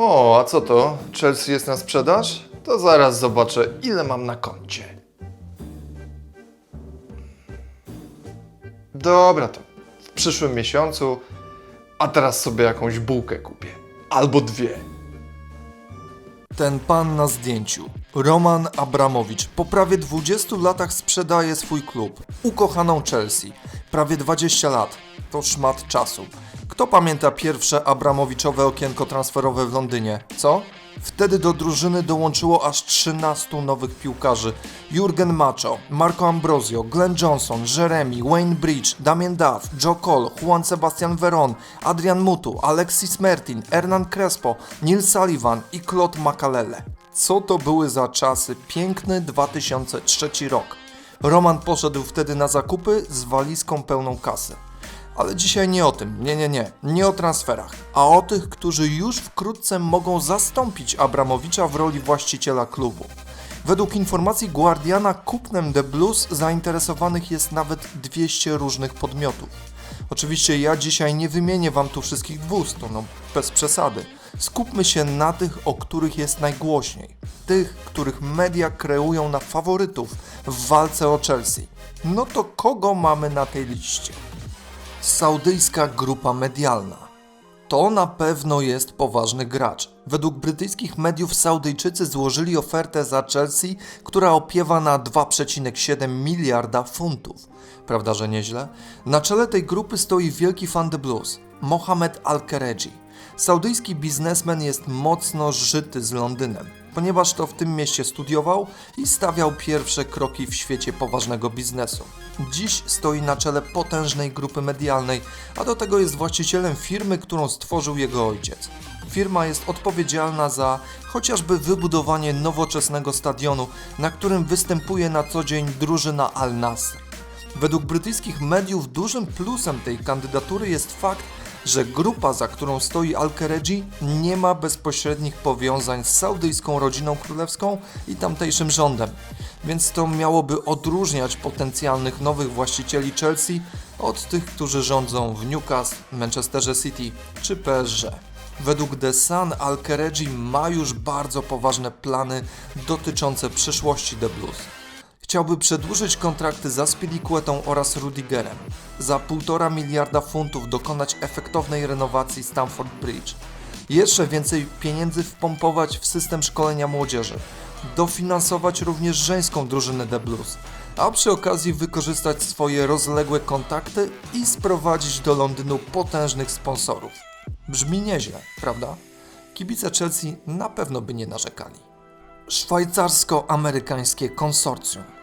O, a co to? Chelsea jest na sprzedaż? To zaraz zobaczę, ile mam na koncie. Dobra, to w przyszłym miesiącu, a teraz sobie jakąś bułkę kupię. Albo dwie. Ten pan na zdjęciu, Roman Abramowicz, po prawie 20 latach sprzedaje swój klub, ukochaną Chelsea. Prawie 20 lat, to szmat czasu. Kto pamięta pierwsze Abramowiczowe okienko transferowe w Londynie, co? Wtedy do drużyny dołączyło aż 13 nowych piłkarzy. Jurgen Macho, Marco Ambrosio, Glenn Johnson, Jeremy, Wayne Bridge, Damien Duff, Joe Cole, Juan Sebastian Veron, Adrian Mutu, Alexis Mertin, Hernan Crespo, Neil Sullivan i Claude Makalele. Co to były za czasy? Piękny 2003 rok. Roman poszedł wtedy na zakupy z walizką pełną kasy. Ale dzisiaj nie o tym, nie, nie, nie, nie o transferach, a o tych, którzy już wkrótce mogą zastąpić Abramowicza w roli właściciela klubu. Według informacji Guardiana kupnem The Blues zainteresowanych jest nawet 200 różnych podmiotów. Oczywiście ja dzisiaj nie wymienię wam tu wszystkich 200, no bez przesady. Skupmy się na tych, o których jest najgłośniej. Tych, których media kreują na faworytów w walce o Chelsea. No to kogo mamy na tej liście? Saudyjska grupa medialna. To na pewno jest poważny gracz. Według brytyjskich mediów Saudyjczycy złożyli ofertę za Chelsea, która opiewa na 2,7 miliarda funtów. Prawda, że nieźle? Na czele tej grupy stoi wielki fan The Blues, Mohamed Al-Kereji. Saudyjski biznesmen jest mocno zżyty z Londynem, ponieważ to w tym mieście studiował i stawiał pierwsze kroki w świecie poważnego biznesu. Dziś stoi na czele potężnej grupy medialnej, a do tego jest właścicielem firmy, którą stworzył jego ojciec. Firma jest odpowiedzialna za chociażby wybudowanie nowoczesnego stadionu, na którym występuje na co dzień drużyna Al Nassr. Według brytyjskich mediów dużym plusem tej kandydatury jest fakt, że grupa, za którą stoi Al-Kereji, nie ma bezpośrednich powiązań z saudyjską rodziną królewską i tamtejszym rządem, więc to miałoby odróżniać potencjalnych nowych właścicieli Chelsea od tych, którzy rządzą w Newcastle, Manchesterze City czy PSG. Według The Sun Al-Kereji ma już bardzo poważne plany dotyczące przyszłości The Blues. Chciałby przedłużyć kontrakty za Spilicuetą oraz Rudigerem. Za 1,5 miliarda funtów dokonać efektownej renowacji Stamford Bridge. Jeszcze więcej pieniędzy wpompować w system szkolenia młodzieży. Dofinansować również żeńską drużynę The Blues. A przy okazji wykorzystać swoje rozległe kontakty i sprowadzić do Londynu potężnych sponsorów. Brzmi nieźle, prawda? Kibice Chelsea na pewno by nie narzekali szwajcarsko-amerykańskie konsorcjum.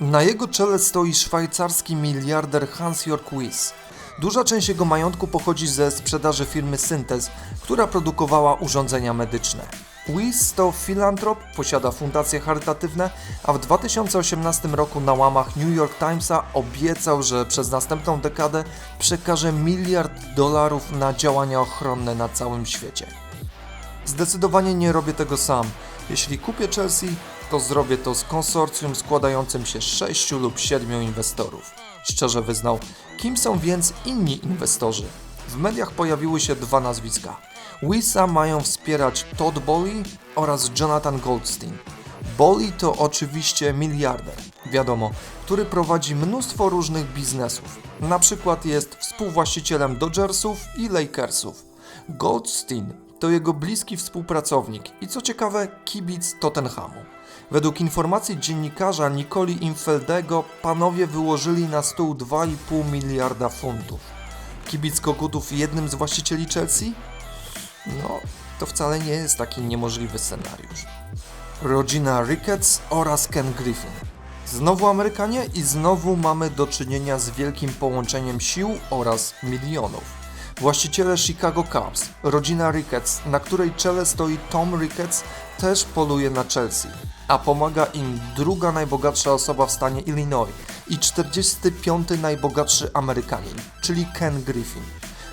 Na jego czele stoi szwajcarski miliarder Hans-Jörg Wyss. Duża część jego majątku pochodzi ze sprzedaży firmy Synthes, która produkowała urządzenia medyczne. Wyss to filantrop, posiada fundacje charytatywne, a w 2018 roku na łamach New York Timesa obiecał, że przez następną dekadę przekaże miliard dolarów na działania ochronne na całym świecie. Zdecydowanie nie robię tego sam. Jeśli kupię Chelsea, to zrobię to z konsorcjum składającym się z 6 lub 7 inwestorów. Szczerze wyznał, kim są więc inni inwestorzy? W mediach pojawiły się dwa nazwiska. Wisa mają wspierać Todd Bowley oraz Jonathan Goldstein. Bowley to oczywiście miliarder, wiadomo, który prowadzi mnóstwo różnych biznesów. Na przykład jest współwłaścicielem Dodgersów i Lakersów. Goldstein to jego bliski współpracownik i co ciekawe, kibic Tottenhamu. Według informacji dziennikarza Nicoli Infeldego panowie wyłożyli na stół 2,5 miliarda funtów. Kibic Kokutów jednym z właścicieli Chelsea? No, to wcale nie jest taki niemożliwy scenariusz. Rodzina Ricketts oraz Ken Griffin. Znowu Amerykanie i znowu mamy do czynienia z wielkim połączeniem sił oraz milionów. Właściciele Chicago Cubs, rodzina Ricketts, na której czele stoi Tom Ricketts, też poluje na Chelsea, a pomaga im druga najbogatsza osoba w stanie Illinois i 45 najbogatszy Amerykanin, czyli Ken Griffin.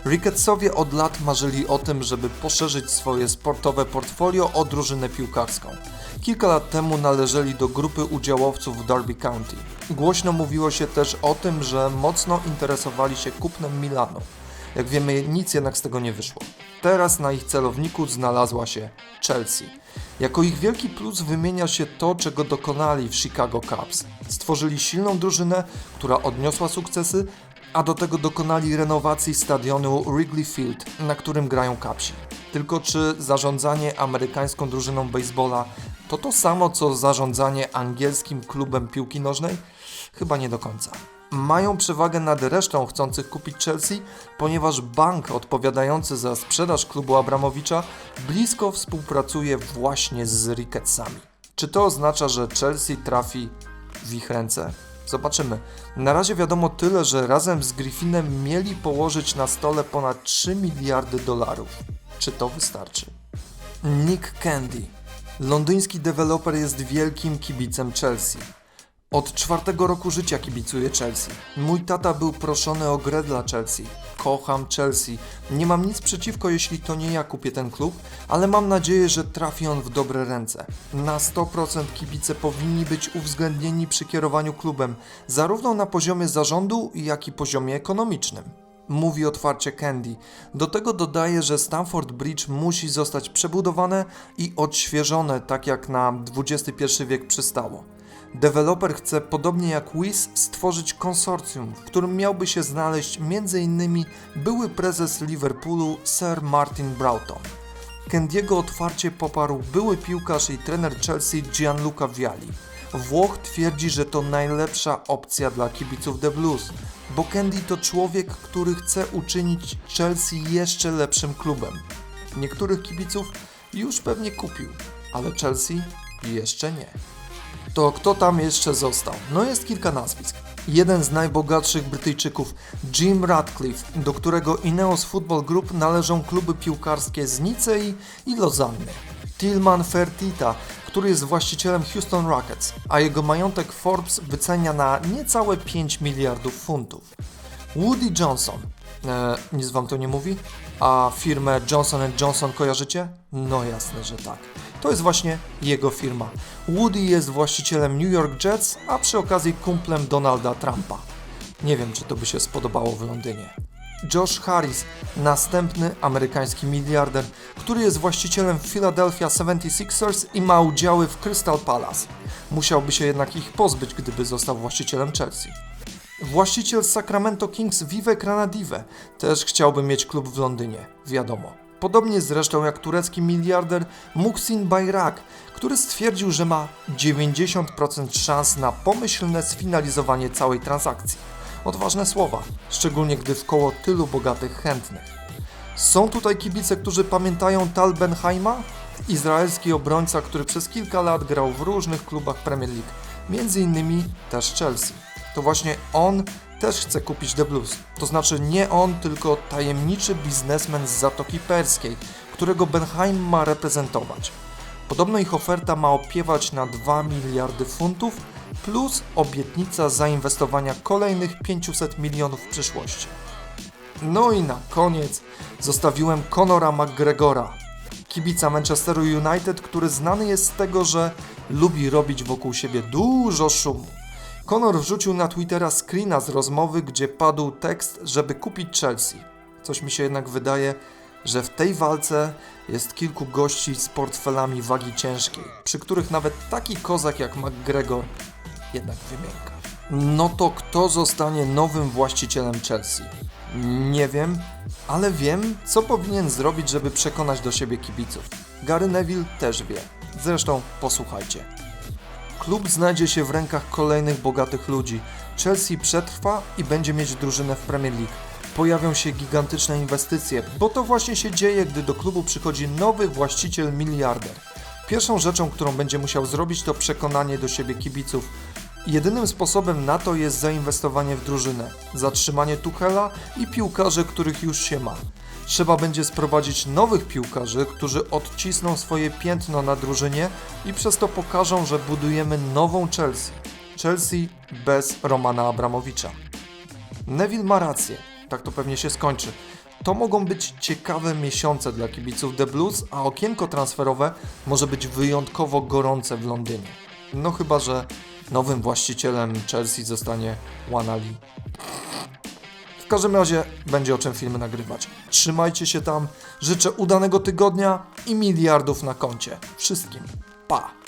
Rickettsowie od lat marzyli o tym, żeby poszerzyć swoje sportowe portfolio o drużynę piłkarską. Kilka lat temu należeli do grupy udziałowców w Derby County. Głośno mówiło się też o tym, że mocno interesowali się kupnem Milanu. Jak wiemy, nic jednak z tego nie wyszło. Teraz na ich celowniku znalazła się Chelsea. Jako ich wielki plus wymienia się to, czego dokonali w Chicago Cubs. Stworzyli silną drużynę, która odniosła sukcesy, a do tego dokonali renowacji stadionu Wrigley Field, na którym grają Cubsi. Tylko czy zarządzanie amerykańską drużyną baseballa to to samo co zarządzanie angielskim klubem piłki nożnej? Chyba nie do końca. Mają przewagę nad resztą chcących kupić Chelsea, ponieważ bank odpowiadający za sprzedaż klubu Abramowicza blisko współpracuje właśnie z Ricketsami. Czy to oznacza, że Chelsea trafi w ich ręce? Zobaczymy. Na razie wiadomo tyle, że razem z Griffinem mieli położyć na stole ponad 3 miliardy dolarów. Czy to wystarczy? Nick Candy. Londyński deweloper jest wielkim kibicem Chelsea. Od czwartego roku życia kibicuję Chelsea. Mój tata był proszony o grę dla Chelsea. Kocham Chelsea. Nie mam nic przeciwko, jeśli to nie ja kupię ten klub, ale mam nadzieję, że trafi on w dobre ręce. Na 100% kibice powinni być uwzględnieni przy kierowaniu klubem, zarówno na poziomie zarządu, jak i poziomie ekonomicznym mówi otwarcie Candy. Do tego dodaje, że Stamford Bridge musi zostać przebudowane i odświeżone, tak jak na XXI wiek przystało. Deweloper chce, podobnie jak Wiz, stworzyć konsorcjum, w którym miałby się znaleźć m.in. były prezes Liverpoolu Sir Martin Broughton. Candiego otwarcie poparł były piłkarz i trener Chelsea Gianluca Vialli. Włoch twierdzi, że to najlepsza opcja dla kibiców The Blues, bo Candy to człowiek, który chce uczynić Chelsea jeszcze lepszym klubem. Niektórych kibiców już pewnie kupił, ale Chelsea jeszcze nie. To kto tam jeszcze został? No jest kilka nazwisk. Jeden z najbogatszych Brytyjczyków, Jim Radcliffe, do którego Ineos Football Group należą kluby piłkarskie z Nicei i Lozanny. Tilman Fertitta, który jest właścicielem Houston Rockets, a jego majątek Forbes wycenia na niecałe 5 miliardów funtów. Woody Johnson. E, nic wam to nie mówi? A firmę Johnson Johnson kojarzycie? No jasne, że tak. To jest właśnie jego firma. Woody jest właścicielem New York Jets, a przy okazji kumplem Donalda Trumpa. Nie wiem, czy to by się spodobało w Londynie. Josh Harris, następny amerykański miliarder, który jest właścicielem Philadelphia 76ers i ma udziały w Crystal Palace. Musiałby się jednak ich pozbyć, gdyby został właścicielem Chelsea. Właściciel Sacramento Kings Vivek Ranadive też chciałby mieć klub w Londynie, wiadomo. Podobnie zresztą jak turecki miliarder Muhsin Bayrak, który stwierdził, że ma 90% szans na pomyślne sfinalizowanie całej transakcji. Odważne słowa, szczególnie gdy w koło tylu bogatych chętnych. Są tutaj kibice, którzy pamiętają Tal Benhaima? Izraelski obrońca, który przez kilka lat grał w różnych klubach Premier League, między innymi też Chelsea. To właśnie on też chce kupić The Blues. To znaczy nie on, tylko tajemniczy biznesmen z Zatoki Perskiej, którego Benheim ma reprezentować. Podobno ich oferta ma opiewać na 2 miliardy funtów plus obietnica zainwestowania kolejnych 500 milionów w przyszłości. No i na koniec zostawiłem Conora McGregora, kibica Manchesteru United, który znany jest z tego, że lubi robić wokół siebie dużo szumu. Conor wrzucił na Twittera screena z rozmowy, gdzie padł tekst, żeby kupić Chelsea. Coś mi się jednak wydaje, że w tej walce jest kilku gości z portfelami wagi ciężkiej, przy których nawet taki kozak jak McGregor jednak wymięka. No to kto zostanie nowym właścicielem Chelsea? Nie wiem, ale wiem, co powinien zrobić, żeby przekonać do siebie kibiców. Gary Neville też wie. Zresztą posłuchajcie. Klub znajdzie się w rękach kolejnych bogatych ludzi. Chelsea przetrwa i będzie mieć drużynę w Premier League. Pojawią się gigantyczne inwestycje, bo to właśnie się dzieje, gdy do klubu przychodzi nowy właściciel miliarder. Pierwszą rzeczą, którą będzie musiał zrobić, to przekonanie do siebie kibiców. Jedynym sposobem na to jest zainwestowanie w drużynę, zatrzymanie Tuchela i piłkarzy, których już się ma. Trzeba będzie sprowadzić nowych piłkarzy, którzy odcisną swoje piętno na drużynie i przez to pokażą, że budujemy nową Chelsea. Chelsea bez Romana Abramowicza. Neville ma rację, tak to pewnie się skończy. To mogą być ciekawe miesiące dla kibiców The Blues, a okienko transferowe może być wyjątkowo gorące w Londynie. No chyba, że nowym właścicielem Chelsea zostanie Wanali. W każdym razie będzie o czym filmy nagrywać. Trzymajcie się tam, życzę udanego tygodnia i miliardów na koncie. Wszystkim. Pa!